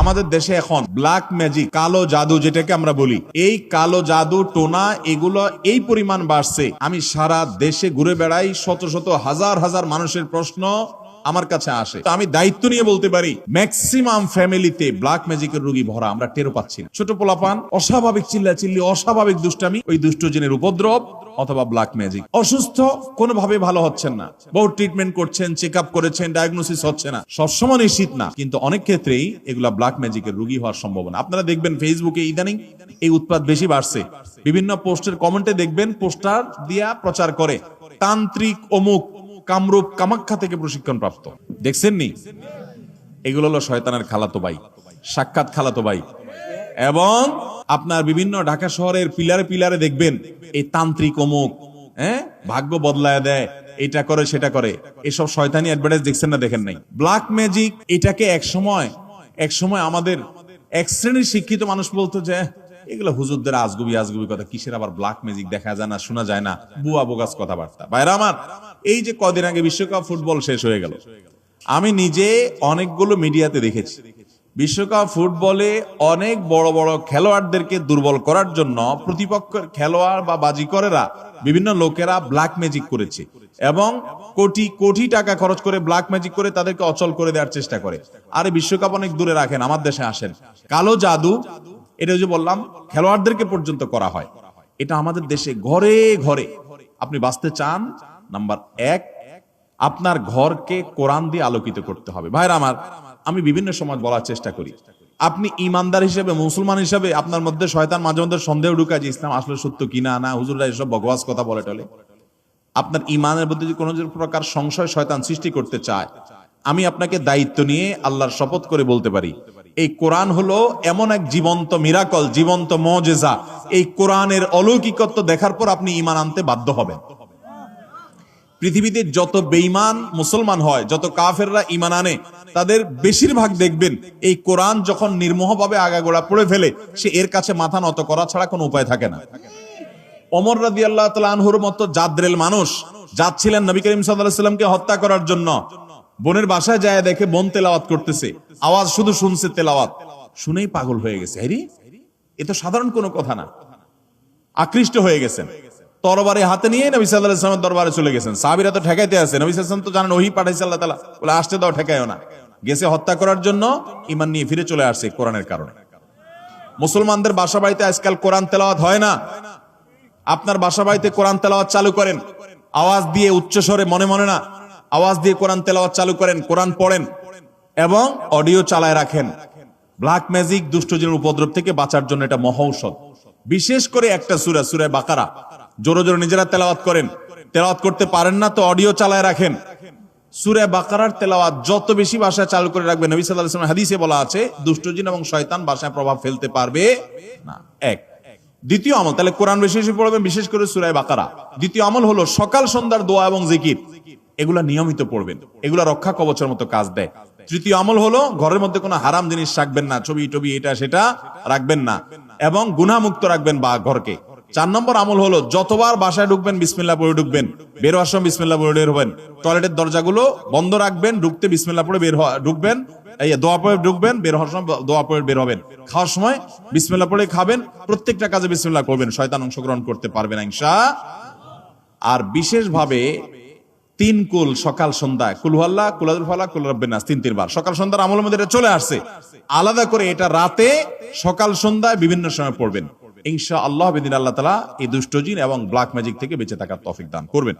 আমাদের দেশে এখন ব্ল্যাক ম্যাজিক কালো জাদু যেটাকে আমরা বলি। এই কালো জাদু, টোনা, এগুলো এই পরিমাণ বাড়ছে। আমি সারা দেশে ঘুরে বেড়াই, শত শত হাজার হাজার মানুষের প্রশ্ন আমার কাছে আসে। তো আমি দায়িত্ব নিয়ে বলতে পারি ম্যাক্সিমাম ফ্যামিলিতে ব্ল্যাক ম্যাজিকের রোগী ভরা আমরা টেরো পাচ্ছি না। ছোট পোলাপান, অস্বাভাবিক চিল্লা চিল্লি অস্বাভাবিক দুষ্টামি, ওই দুষ্টজনের উপদ্রব। অথবা ব্ল্যাক ম্যাজিক অসুস্থ কোনোভাবে ভালো হচ্ছেন না। বহু ট্রিটমেন্ট করছেন চেক করেছেন ডায়াগনোসিস হচ্ছে না। সবসময় নিশ্চিত না। কিন্তু অনেক ক্ষেত্রেই এগুলা ব্ল্যাক ম্যাজিকের রোগী হওয়ার সম্ভাবনা। আপনারা দেখবেন ফেসবুকে ইদানিং এই উৎপাদ বেশি বাড়ছে। বিভিন্ন পোস্টের কমেন্টে দেখবেন পোস্টার দিয়া প্রচার করে, তান্ত্রিক অমুক কামরূপ কামাখ্যা থেকে প্রশিক্ষণ প্রাপ্ত দেখছেন নি এগুলো হলো শয়তানের খালাতো ভাই, সাক্ষাৎ খালাতো ভাই। এবং আপনার বিভিন্ন ঢাকা শহরের পিলারে পিলারে দেখবেন, এই তান্ত্রিক অমুক হ্যাঁ? ভাগ্য বদলায় দেয়, এটা করে, সেটা করে। এসব শয়তানি অ্যাডভার্টাইজ দেখছেন না, দেখেন নাই। ব্ল্যাক ম্যাজিক এটাকে এক সময় এক সময় আমাদের এক শ্রেণির শিক্ষিত মানুষ বলতো যে, এগুলো হুজুরদের আজগুবি আজগুবি কথা, কিসের আবার ব্ল্যাক ম্যাজিক দেখা যায় না, শোনা যায় না, বুয়া বোগাস কথাবার্তা। বাইরে আমার, এই যে কদিন আগে বিশ্বকাপ ফুটবল শেষ হয়ে গেল, আমি নিজে অনেকগুলো মিডিয়াতে দেখেছি। বিশ্বকাপ ফুটবলে অনেক বড় বড় খেলোয়াড়দেরকে দুর্বল করার জন্য প্রতিপক্ষের খেলোয়াড় বা বাজিকরেরা বিভিন্ন লোকেরা ব্ল্যাক ম্যাজিক করেছে এবং কোটি কোটি টাকা খরচ করে ব্ল্যাক ম্যাজিক করে তাদেরকে অচল করে দেওয়ার চেষ্টা করে। আরে বিশ্বকাপ অনেক দূরে রাখেন, আমার দেশে আসেন। কালো জাদু, এটা যে বললাম, খেলোয়াড়দেরকে পর্যন্ত করা হয়। এটা আমাদের দেশে ঘরে ঘরে। আপনি বাঁচতে চান? নাম্বার এক, আপনার ঘরকে কোরআন দিয়ে আলোকিত করতে হবে। ভাইরা আমার আমি বিভিন্ন সময় বলার চেষ্টা করি। আপনি ইমানদার হিসেবে, মুসলমান হিসেবে আপনার মধ্যে শয়তান মাঝে মধ্যে সন্দেহ ঢুকায় যে ইসলাম আসলে সত্য কিনা না হুজুররা এসব বকওয়াস কথা বলে টলে। আপনার ইমানের মধ্যে যদি কোনো প্রকার সংশয় শয়তান সৃষ্টি করতে চায়, আমি আপনাকে দায়িত্ব নিয়ে আল্লাহর শপথ করে বলতে পারি। এই কোরআন হলো এমন এক জীবন্ত মিরাকল, জীবন্ত মজেজা। এই কোরআনের অলৌকিকত্ব দেখার পর আপনি ইমান আনতে বাধ্য হবেন। পৃথিবীতে যত বেঈমান মুসলমান হয়, যত কাফেররা ইমান আনে, তাদের বেশিরভাগ দেখবেন এই কোরআন যখন নির্মোহভাবে আগাগোড়া পড়ে ফেলে, সে এর কাছে মাথা নত করা ছাড়া কোনো উপায় থাকে না। অমর রাদি আল্লাহ আনহুর মতো জাদ্রেল মানুষ যাচ্ছিলেন নবী করিম সাল্লামকে হত্যা করার জন্য। বোনের বাসায় যায় দেখে বোন তেলাওয়াত করতেছে। আওয়াজ শুধু শুনছে তেলাওয়াত। শুনেই পাগল হয়ে গেছে। হ্যারি এ তো সাধারণ কোনো কথা না। আকৃষ্ট হয়ে গেছেন। তরবারে হাতে নিয়ে নবী সাল্লাহ ইসলামের দরবারে চলে গেছেন। সাহাবিরা তো ঠেকাইতে আছে নবী সাল্লাম তো জানেন, ওহি পাঠাইছে আল্লাহ তালা বলে, আসতে দাও, ঠেকাইও না। গেছে হত্যা করার জন্য ইমান নিয়ে ফিরে চলে আসছে কোরআনের কারণে। মুসলমানদের বাসা বাড়িতে আজকাল কোরআন তেলাওয়াত হয় না। আপনার বাসা বাড়িতে কোরআন তেলাওয়াত চালু করেন। আওয়াজ দিয়ে উচ্চস্বরে মনে মনে না। আওয়াজ দিয়ে কোরআন তেলাওয়াত চালু করেন, কোরআন পড়েন এবং অডিও চালায় রাখেন। ব্ল্যাক ম্যাজিক দুষ্টজনের উপদ্রব থেকে বাঁচার জন্য এটা মহৌষধ। বিশেষ করে একটা সুরা সুরায় বাকারা। জোরে জোরে নিজেরা তেলাওয়াত করেন। তেলাওয়াত করতে পারেন না তো অডিও চালায় রাখেন। সুরে বাকারার তেলাওয়াত যত বেশি ভাষায় চালু করে রাখবে নবী আলাইহি হাদিসে বলা আছে দুষ্টজিন এবং শয়তান ভাষায় প্রভাব ফেলতে পারবে না। এক। দ্বিতীয় আমল, তাহলে কোরআন বেশি বেশি পড়বেন, বিশেষ করে সুরায় বাকারা। দ্বিতীয় আমল হলো সকাল সন্ধ্যার দোয়া এবং জিকির। এগুলা নিয়মিত পড়বেন। এগুলা রক্ষা কবচের মতো কাজ দেয়। তৃতীয় আমল হলো ঘরের মধ্যে কোনো হারাম জিনিস রাখবেন না, ছবি টবি এটা সেটা রাখবেন না এবং গুনামুক্ত রাখবেন বা ঘরকে। চার নম্বর আমল হলো, যতবার বাসায় ঢুকবেন বিসমিল্লা পড়ে ঢুকবেন, বের হওয়ার সময় বিসমিল্লা পড়ে বের হবেন। টয়লেটের দরজাগুলো বন্ধ রাখবেন, ঢুকতে বিসমিল্লা পড়ে বের ঢুকবেন দোয়া পড়ে ঢুকবেন, বের হওয়ার সময় দোয়া পড়ে বের হবেন। খাওয়ার সময় বিসমিল্লা পড়ে খাবেন, প্রত্যেকটা কাজে বিসমিল্লা করবেন, শয়তান অংশগ্রহণ করতে পারবে না আর বিশেষভাবে তিন কুল সকাল, সন্ধ্যা কুলহাল্লা কুলাদুল কুল রব্বেনাস তিন, তিনবার। সকাল, সন্ধ্যার আমলের মধ্যে এটা চলে আসছে। আলাদা করে এটা রাতে সকাল, সন্ধ্যায় বিভিন্ন সময় পড়বেন। ইনশা আল্লাহ বিদিন আল্লাহ তালা এই দুষ্টজিন এবং ব্ল্যাক ম্যাজিক থেকে বেঁচে থাকার তফিক দান করবেন।